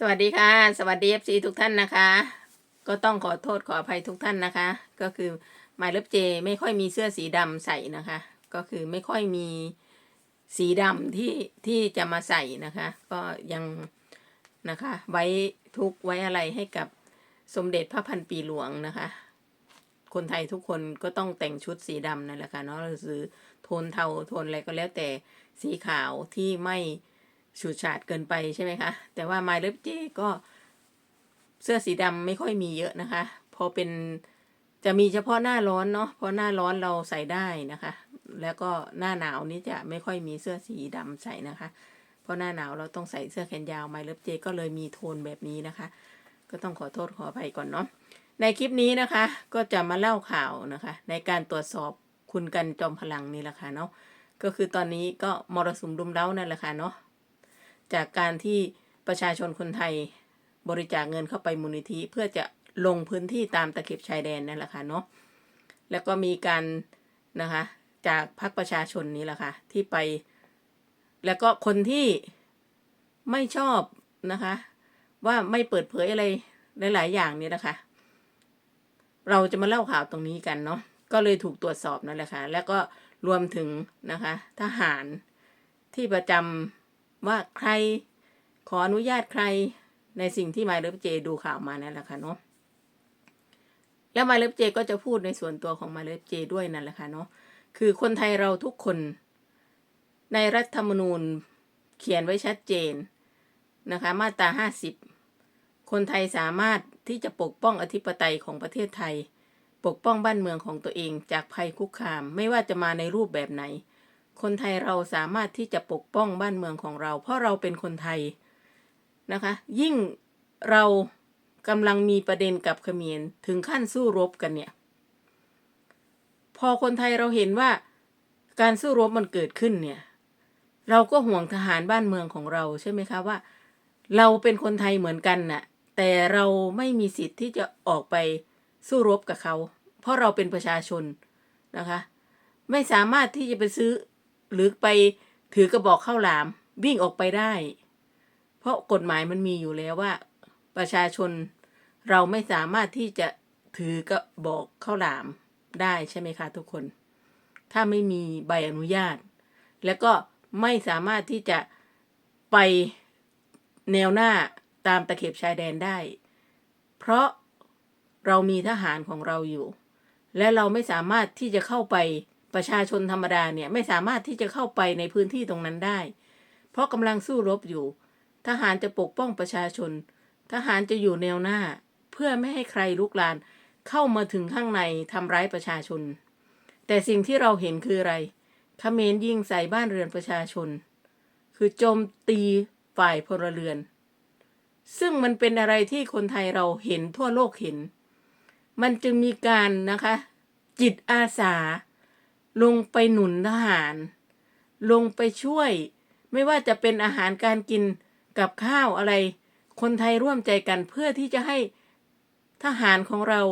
สวัสดีค่ะ สวัสดีเอฟซีทุกท่านนะคะ ก็ต้องขอโทษขออภัยทุกท่านนะคะ ก็คือหมายเล็บเจไม่ค่อยมีเสื้อสีดำใส่นะคะ ก็คือไม่ค่อยมีสีดำที่ที่จะมาใส่นะคะ ก็ยังนะคะ ไว้ทุกไว้อะไรให้กับสมเด็จพระพันปีหลวงนะคะ คนไทยทุกคนก็ต้องแต่งชุดสีดำนั่นแหละค่ะเนาะหรือโทนเทาโทนอะไรก็แล้วแต่สีขาวที่ไม่ ฉูดฉาดเกินไปใช่ไหมคะ แต่ว่า My l e j ก็เสื้อสีดำไม่ค่อยมีเยอะนะคะ พอเป็นจะมีเฉพาะหน้าร้อนเนาะเพราะหน้าร้อนเราใส่ได้นะคะ แล้วก็หน้าหนาวนี่จะไม่ค่อยมีเสื้อสีดำใส่นะคะ เพราะหน้าหนาวเราต้องใส่เสื้อแขนยาว My l e j ก็เลยมีโทนแบบนี้นะคะ ก็ต้องขอโทษขออภัยก่อนเนาะในคลิปนี้นะคะ ก็จะมาเล่าข่าวนะคะ ในการตรวจสอบคุณกันจอมพลังนี่แหละค่ะเนาะก็คือตอนนี้ก็มรสุมรุมเร้านั่นแหละค่ะเนาะ จากการที่ประชาชนคนไทยบริจาคเงินเข้าไปมูลนิธิเพื่อจะลงพื้นที่ตามตะเข็บชายแดนนั่นแหละค่ะเนาะแล้วก็มีการนะคะจากพรรคประชาชนนี้แหละค่ะที่ไป แล้วก็คนที่ไม่ชอบนะคะ ว่าไม่เปิดเผยอะไรหลาย ๆ อย่างนี่นะคะ เราจะมาเล่าข่าวตรงนี้กันเนาะก็เลยถูกตรวจสอบนั่นแหละค่ะแล้วก็รวมถึงนะคะ ทหารที่ประจำ ว่าใครขออนุญาตใครในสิ่งที่มายเลิฟเจดูข่าวมานั่นแหละค่ะเนาะแล้วมายเลิฟเจก็จะพูดในส่วนตัวของมายเลิฟเจด้วยนั่นแหละค่ะเนาะคือคนไทยเราทุกคน ในรัฐธรรมนูญเขียนไว้ชัดเจนนะคะ มาตราห้าสิบคนไทยสามารถที่จะปกป้องอธิปไตยของประเทศไทย ปกป้องบ้านเมืองของตัวเองจากภัยคุกคาม ไม่ว่าจะมาในรูปแบบไหน คนไทยเราสามารถที่จะปกป้องบ้านเมืองของเรา เพราะเราเป็นคนไทยนะคะ ยิ่งเรากำลังมีประเด็นกับเขมรถึงขั้นสู้รบกันเนี่ย พอคนไทยเราเห็นว่าการสู้รบมันเกิดขึ้นเนี่ย เราก็ห่วงทหารบ้านเมืองของเราใช่ไหมคะว่า เราเป็นคนไทยเหมือนกันน่ะ แต่เราไม่มีสิทธิ์ที่จะออกไปสู้รบกับเขา เพราะเราเป็นประชาชนนะคะ ไม่สามารถที่จะไปซื้อ หรือไปถือกระบอกข้าวหลาม วิ่งออกไปได้ เพราะกฎหมายมันมีอยู่แล้วว่า ประชาชนเราไม่สามารถที่จะถือกระบอกข้าวหลามได้ใช่ไหมคะทุกคน ถ้าไม่มีใบอนุญาต แล้วก็ไม่สามารถที่จะไปแนวหน้าตามตะเข็บชายแดนได้ เพราะเรามีทหารของเราอยู่ และเราไม่สามารถที่จะเข้าไป ประชาชนธรรมดาเนี่ยไม่สามารถที่จะเข้าไปในพื้นที่ตรงนั้นได้ เพราะกำลังสู้รบอยู่ ทหารจะปกป้องประชาชน ทหารจะอยู่แนวหน้า เพื่อไม่ให้ใครลุกลาน เข้ามาถึงข้างในทำร้ายประชาชน แต่สิ่งที่เราเห็นคืออะไรเขมรยิงใส่บ้านเรือนประชาชน คือโจมตีฝ่ายพลเรือน ซึ่งมันเป็นอะไรที่คนไทยเราเห็นทั่วโลกเห็น มันจึงมีการนะคะ จิตอาสา ลงไปหนุนทหาร ลงไปช่วย ไม่ว่าจะเป็นอาหารการกินกับข้าวอะไร คนไทยร่วมใจกันเพื่อที่จะให้ทหารของเรา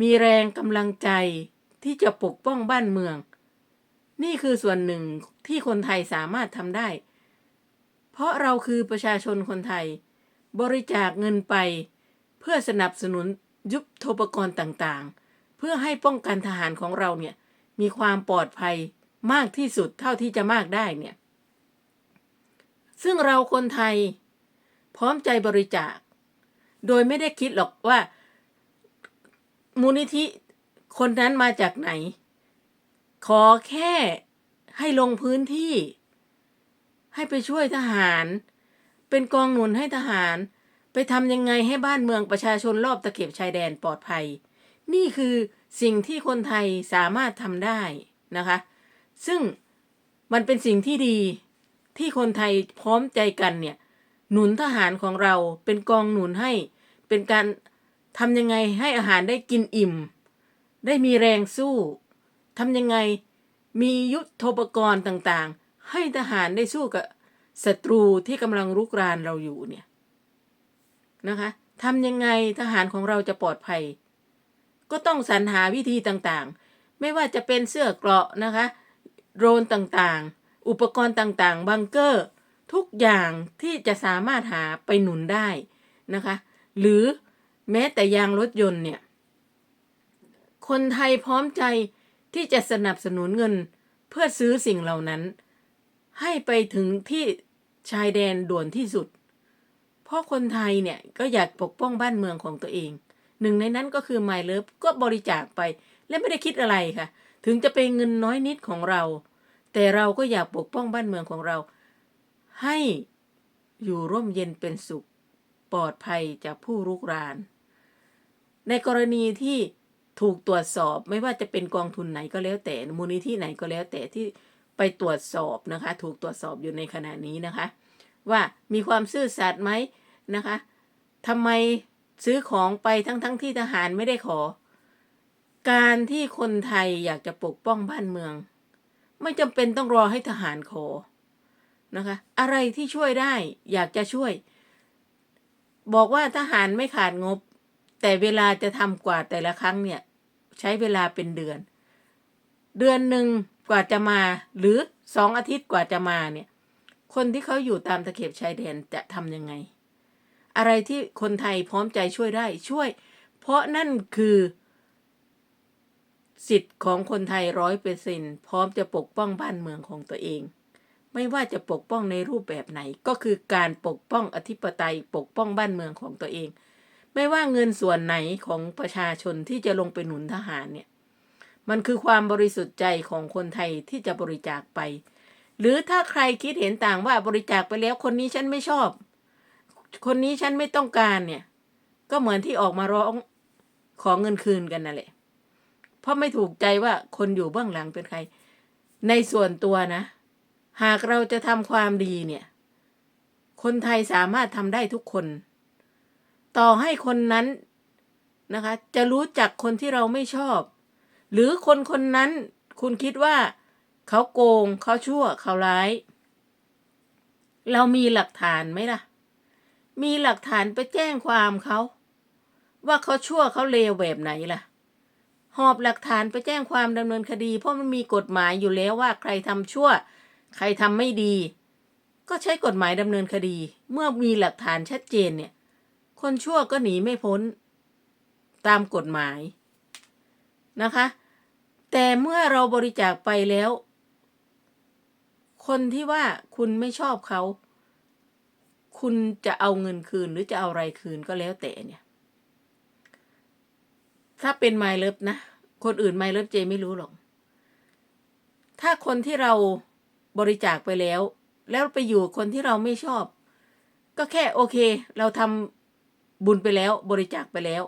มีแรงกำลังใจที่จะปกป้องบ้านเมือง นี่คือส่วนหนึ่งที่คนไทยสามารถทำได้ เพราะเราคือประชาชนคนไทย บริจาคเงินไป เพื่อสนับสนุนยุทโธปกรณ์ต่างๆ เพื่อให้ป้องกันทหารของเราเนี่ย มีความปลอดภัยมากที่สุดเท่าที่จะมากได้เนี่ย ซึ่งเราคนไทยพร้อมใจบริจาค โดยไม่ได้คิดหรอกว่า มูลนิธิคนนั้นมาจากไหน ขอแค่ให้ลงพื้นที่ ให้ไปช่วยทหาร เป็นกองหนุนให้ทหาร ไปทำยังไงให้บ้านเมืองประชาชนรอบตะเข็บชายแดนปลอดภัย นี่คือ สิ่งที่คนไทยสามารถทำได้นะคะ ซึ่งมันเป็นสิ่งที่ดีที่คนไทยพร้อมใจกันเนี่ย หนุนทหารของเราเป็นกองหนุนให้ เป็นการทำยังไงให้อาหารได้กินอิ่ม ได้มีแรงสู้ทำยังไงมียุทธปกรณ์ต่างๆ ให้ทหารได้สู้กับศัตรูที่กำลังรุกรานเราอยู่เนี่ยนะคะทำยังไงทหารของเราจะปลอดภัย ก็ต้องสรรหาวิธีต่างๆ ไม่ว่าจะเป็นเสื้อเกราะนะคะโดรนต่างๆ อุปกรณ์ต่างๆ บังเกอร์ ทุกอย่างที่จะสามารถหาไปหนุนได้นะคะ หรือแม้แต่ยางรถยนต์เนี่ย คนไทยพร้อมใจที่จะสนับสนุนเงินเพื่อซื้อสิ่งเหล่านั้น ให้ไปถึงที่ชายแดนด่วนที่สุด เพราะคนไทยเนี่ยก็อยากปกป้องบ้านเมืองของตัวเอง หนึ่งในนั้นก็คือ My Love ก็บริจาคไป และไม่ได้คิดอะไรค่ะ ถึงจะเป็นเงินน้อยนิดของเรา แต่เราก็อยากปกป้องบ้านเมืองของเรา ให้อยู่ร่มเย็นเป็นสุข ปลอดภัยจากผู้รุกราน ในกรณีที่ถูกตรวจสอบไม่ว่าจะเป็นกองทุนไหนก็แล้วแต่มูลนิธิไหนก็แล้วแต่ที่ไปตรวจสอบนะคะ ถูกตรวจสอบอยู่ในขณะนี้นะคะ ว่ามีความซื่อสัตย์ไหมนะคะทำไม ซื้อของไปทั้งๆทที่ทหารไม่ได้ขอ การที่คนไทยอยากจะปกป้องบ้านเมือง ไม่จำเป็นต้องรอให้ทหารขอนะคะ อะไรที่ช่วยได้อยากจะช่วย บอกว่าทหารไม่ขาดงบ แต่เวลาจะทำกว่าแต่ละครั้งเนี่ย ใช้เวลาเป็นเดือน เดือนหนึ่งกว่าจะมา หรือสองอาทิตย์กว่าจะมาเนี่ย คนที่เขาอยู่ตามตะเข็บชายแดนจะทำยังไง อะไรที่คนไทยพร้อมใจช่วยได้ช่วย เพราะนั่นคือ สิทธิ์ของคนไทยร้อยเปอร์เซ็นพร้อมจะปกป้องบ้านเมืองของตัวเอง ไม่ว่าจะปกป้องในรูปแบบไหนก็คือการปกป้องอธิปไตยปกป้องบ้านเมืองของตัวเอง ไม่ว่าเงินส่วนไหนของประชาชนที่จะลงไปหนุนทหารเนี่ยมันคือความบริสุทธิ์ใจของคนไทยที่จะบริจาคไป หรือถ้าใครคิดเห็นต่างว่าบริจาคไปแล้วคนนี้ฉันไม่ชอบ คนนี้ฉันไม่ต้องการเนี่ย ก็เหมือนที่ออกมาร้องขอเงินคืนกันนั่นแหละ เพราะไม่ถูกใจว่าคนอยู่เบื้องหลังเป็นใคร ในส่วนตัวนะ หากเราจะทำความดีเนี่ย คนไทยสามารถทำได้ทุกคน ต่อให้คนนั้นนะคะ จะรู้จักคนที่เราไม่ชอบ หรือคนคนนั้นคุณคิดว่าเขาโกงเขาชั่วเขาร้าย เรามีหลักฐานไหมล่ะ มีหลักฐานไปแจ้งความเขา ว่าเขาชั่วเขาเลวแบบไหนล่ะ หอบหลักฐานไปแจ้งความดำเนินคดี เพราะมันมีกฎหมายอยู่แล้วว่าใครทำชั่ว ใครทำไม่ดี ก็ใช้กฎหมายดำเนินคดี เมื่อมีหลักฐานชัดเจนเนี่ย คนชั่วก็หนีไม่พ้น ตามกฎหมายนะคะ แต่เมื่อเราบริจาคไปแล้ว คนที่ว่าคุณไม่ชอบเขา คุณจะเอาเงินคืนหรือจะเอาอะไรคืนก็แล้วแต่เนี่ย ถ้าเป็นไมล์เลิฟนะ คนอื่นไมล์เลิฟเจไม่รู้หรอก ถ้าคนที่เราบริจาคไปแล้ว แล้วไปอยู่คนที่เราไม่ชอบ ก็แค่โอเค เราทำบุญไปแล้วบริจาคไปแล้ว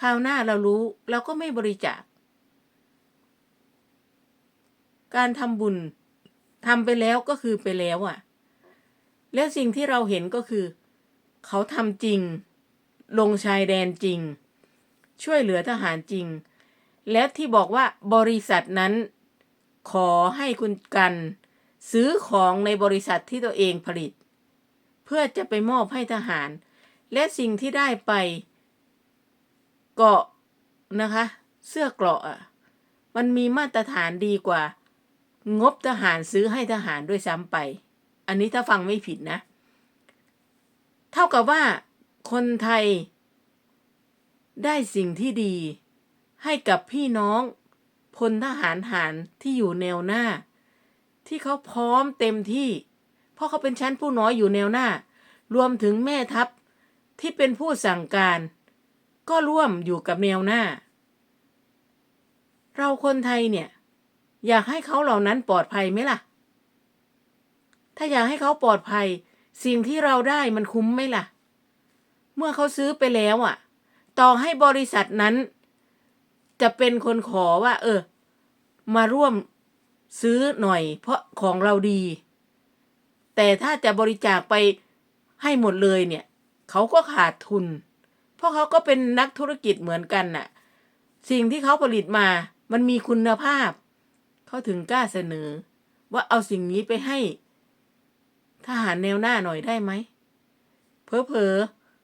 คราวหน้าเรารู้เราก็ไม่บริจาค การทำบุญทำไปแล้วก็คือไปแล้วอะ่ะ แล้วสิ่งที่เราเห็นก็คือ เขาทำจริง ลงชายแดนจริง ช่วยเหลือทหารจริง และที่บอกว่าบริษัทนั้น ขอให้คุณกัน ซื้อของในบริษัทที่ตัวเองผลิต เพื่อจะไปมอบให้ทหาร และสิ่งที่ได้ไปเกาะนะคะ เสื้อเกราะอะมันมีมาตรฐานดีกว่า งบทหารซื้อให้ทหารด้วยซ้ำไป อันนี้ถ้าฟังไม่ผิดนะ เท่ากับว่าคนไทย ได้สิ่งที่ดี ให้กับพี่น้องพลทหารหารที่อยู่แนวหน้า ที่เขาพร้อมเต็มที่ เพราะเขาเป็นชั้นผู้น้อยอยู่แนวหน้า รวมถึงแม่ทัพที่เป็นผู้สั่งการ ก็ร่วมอยู่กับแนวหน้า เราคนไทยเนี่ย อยากให้เขาเหล่านั้นปลอดภัยไหมล่ะ ถ้าอยากให้เขาปลอดภัย สิ่งที่เราได้มันคุ้มไหมล่ะ เมื่อเขาซื้อไปแล้วอะ ต่อให้บริษัทนั้น จะเป็นคนขอว่า เออ มาร่วมซื้อหน่อย เพราะของเราดี แต่ถ้าจะบริจาคไปให้หมดเลยเนี่ย เขาก็ขาดทุน เพราะเขาก็เป็นนักธุรกิจเหมือนกันน่ะ สิ่งที่เขาผลิตมามันมีคุณภาพ เขาถึงกล้าเสนอ ว่าเอาสิ่งนี้ไปให้ ทหารแนวหน้าหน่อยได้ไหมเพอ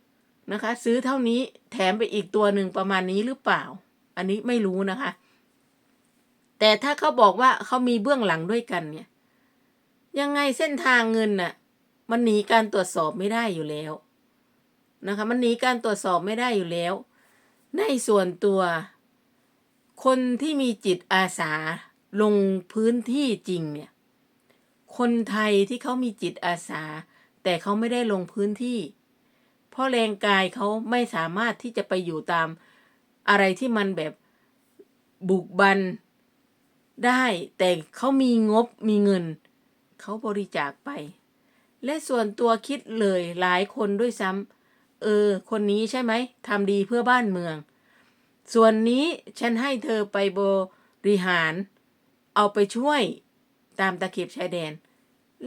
ๆนะคะ ซื้อเท่านี้แถมไปอีกตัวหนึ่งประมาณนี้หรือเปล่า อันนี้ไม่รู้นะคะ แต่ถ้าเขาบอกว่าเขามีเบื้องหลังด้วยกันเนี่ย ยังไงเส้นทางเงินน่ะ มันหนีการตรวจสอบไม่ได้อยู่แล้วนะคะ มันหนีการตรวจสอบไม่ได้อยู่แล้ว ในส่วนตัว คนที่มีจิตอาสาลงพื้นที่จริงเนี่ย คนไทยที่เขามีจิตอาสา แต่เขาไม่ได้ลงพื้นที่ เพราะแรงกายเขาไม่สามารถที่จะไปอยู่ตามอะไรที่มันแบบบุกบันได้ แต่เขามีงบมีเงิน เขาบริจาคไป และส่วนตัวคิดเลยหลายคนด้วยซ้ำเออ คนนี้ใช่ไหมทำดีเพื่อบ้านเมือง ส่วนนี้ฉันให้เธอไปบริหาร เอาไปช่วยตามตะเข็บชายแดน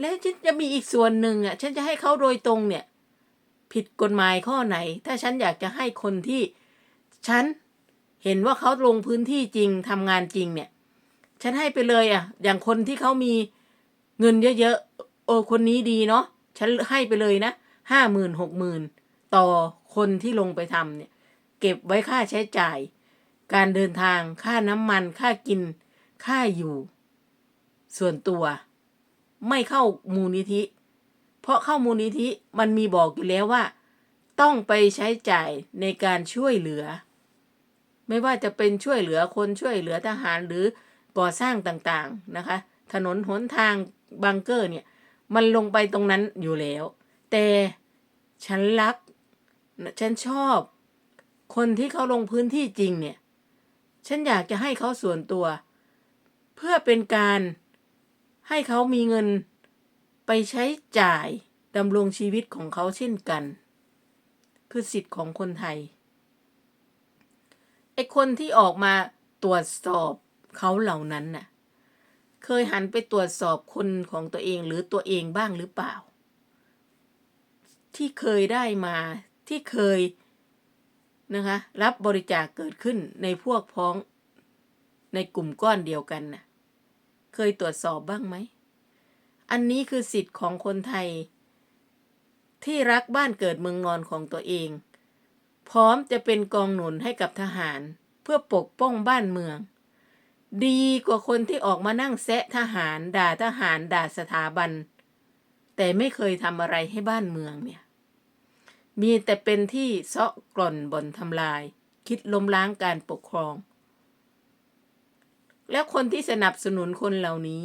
และฉันจะมีอีกส่วนหนึ่งอะ ฉันจะให้เขาโดยตรงเนี่ย ผิดกฎหมายข้อไหน ถ้าฉันอยากจะให้คนที่ฉันเห็นว่าเขาลงพื้นที่จริงทำงานจริงเนี่ย ฉันให้ไปเลยอะ อย่างคนที่เขามีเงินเยอะๆโอ้คนนี้ดีเนาะฉันให้ไปเลยนะห้าหมื่นหกหมื่นต่อคนที่ลงไปทำเนี่ย เก็บไว้ค่าใช้จ่าย การเดินทางค่าน้ำมันค่ากิน ค่าอยู่ ส่วนตัว ไม่เข้ามูลนิธิ เพราะเข้ามูลนิธิมันมีบอกอยู่แล้วว่า ต้องไปใช้จ่ายในการช่วยเหลือ ไม่ว่าจะเป็นช่วยเหลือคนช่วยเหลือทหารหรือก่อสร้างต่างๆนะคะ ถนนหนทางบังเกอร์เนี่ย มันลงไปตรงนั้นอยู่แล้ว แต่ฉันรัก ฉันชอบ คนที่เขาลงพื้นที่จริงเนี่ย ฉันอยากจะให้เขาส่วนตัว เพื่อเป็นการ ให้เขามีเงินไปใช้จ่ายดำรงชีวิตของเขาเช่นกัน คือสิทธิ์ของคนไทย ไอ้คนที่ออกมาตรวจสอบเขาเหล่านั้นน่ะ เคยหันไปตรวจสอบคนของตัวเองหรือตัวเองบ้างหรือเปล่า ที่เคยได้มาที่เคยนะคะรับบริจาคเกิดขึ้นในพวกพ้องในกลุ่มก้อนเดียวกันน่ะ เคยตรวจสอบบ้างไหม อันนี้คือสิทธิ์ของคนไทย ที่รักบ้านเกิดเมืองนอนของตัวเอง พร้อมจะเป็นกองหนุนให้กับทหารเพื่อปกป้องบ้านเมือง ดีกว่าคนที่ออกมานั่งแซะทหารด่าทหารด่าสถาบัน แต่ไม่เคยทำอะไรให้บ้านเมืองเนี่ย มีแต่เป็นที่เซาะกล่อนบ่อนทำลาย คิดล้มล้างการปกครอง แล้วคนที่สนับสนุนคนเหล่านี้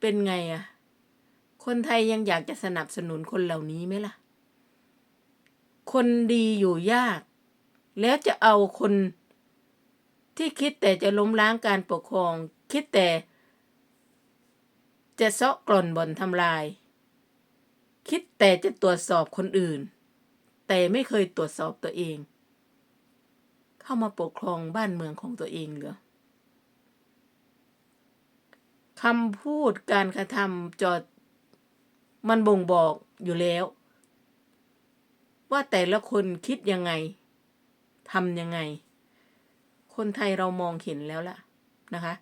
เป็นไงอะคนไทยยังอยากจะสนับสนุนคนเหล่านี้ไหมล่ะ คนดีอยู่ยาก แล้วจะเอาคนที่คิดแต่จะล้มล้างการปกครอง คิดแต่ จะเซาะกล่อนบ่อนทำลาย คิดแต่จะตรวจสอบคนอื่น แต่ไม่เคยตรวจสอบตัวเอง เข้ามาปกครองบ้านเมืองของตัวเองเหรอคำพูดการกระทำจอดมันบ่งบอกอยู่แล้ว ว่าแต่ละคนคิดยังไงทำยังไง คนไทยเรามองเห็นแล้วล่ะนะคะ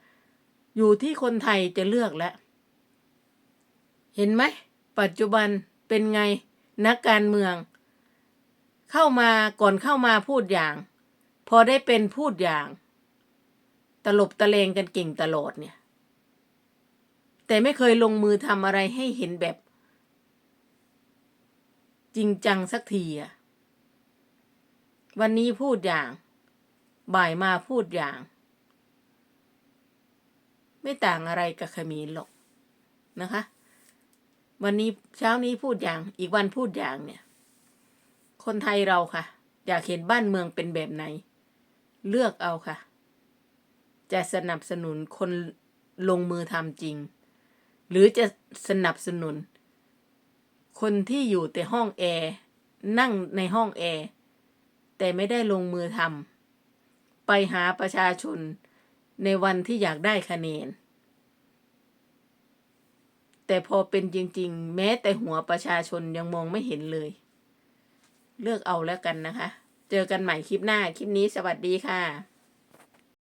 อยู่ที่คนไทยจะเลือกแล้ว เห็นไหม ปัจจุบันเป็นไงนักการเมือง เข้ามาก่อนเข้ามาพูดอย่าง พอได้เป็นพูดอย่าง ตลบตะเลงกันเก่งตลอดเนี่ย แต่ไม่เคยลงมือทำอะไรให้เห็นแบบ จริงจังสักทีอะวันนี้พูดอย่าง บ่ายมาพูดอย่าง ไม่ต่างอะไรกับขมรหรอกนะคะ วันนี้เช้านี้พูดอย่าง อีกวันพูดอย่างเนี่ย คนไทยเราค่ะ อยากเห็นบ้านเมืองเป็นแบบไหน เลือกเอาค่ะ จะสนับสนุนคนลงมือทำจริง หรือจะสนับสนุน คนที่อยู่แต่ห้องแอร์นั่งในห้องแอร์แต่ไม่ได้ลงมือทำไปหาประชาชนในวันที่อยากได้คะแนน แต่พอเป็นจริง ๆ แม้แต่หัวประชาชนยังมองไม่เห็นเลย เลือกเอาแล้วกันนะคะ เจอกันใหม่คลิปหน้า คลิปนี้สวัสดีค่ะ